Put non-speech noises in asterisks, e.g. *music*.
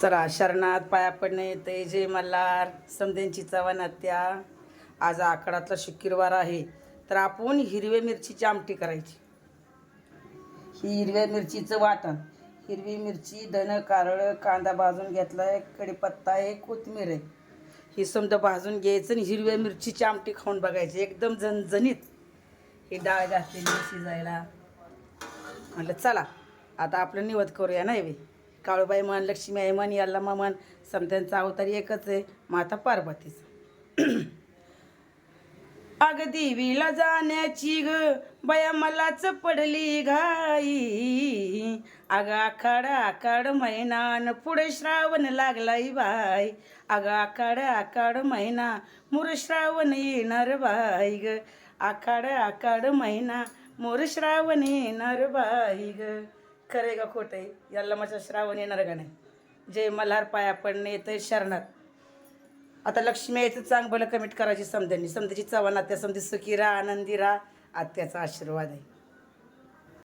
चला शरणात पाया पडणे तेजे मल्हार समध्यांची चव्हाण हत्या आज आखाडातला शुक्रवार आहे तर आपण हिरव्या मिरचीची आमटी करायची. ही हिरव्या मिरचीचं वाटण. हिरवी मिरची धनं कारळं कांदा भाजून घेतला आहे कडीपत्ता आहे कोथिंबीर आहे. ही समजा भाजून घ्यायचं आणि हिरव्या मिरचीची आमटी खाऊन बघायची. एकदम झणझणीत ही डाळ घातलेली शिजायला. म्हटलं चला आता आपलं निवत करूया नाही बे? काळूबाई म्हण लक्ष्मी आई म्हण याल्लामा म्हण समत्यांचा अवतार एकच आहे माता पार्वतीचा. *clears throat* अग देवीला जाण्याची ग बया मलाच पडली घाई. अग आखाड आखाड महिनान पुढे श्रावण लागलाय बाई. अग आखाड आखाड महिना मुर श्रावण येणार बाई ग. आखाड आखाड महिना मोर श्रावण येणार बाई ग. खरे का खोटं? आहे याला माझा श्रावण येणार का नाही? जय मल्हार पाया पडणे येतं शरणात. आता लक्ष्मी यायचं चांग भलं कमेंट करायची समध्यांनी समध्याची चव्हाण आत्या समधी सुखी राहा आनंदी राहा. आत्याचा आशीर्वाद आहे.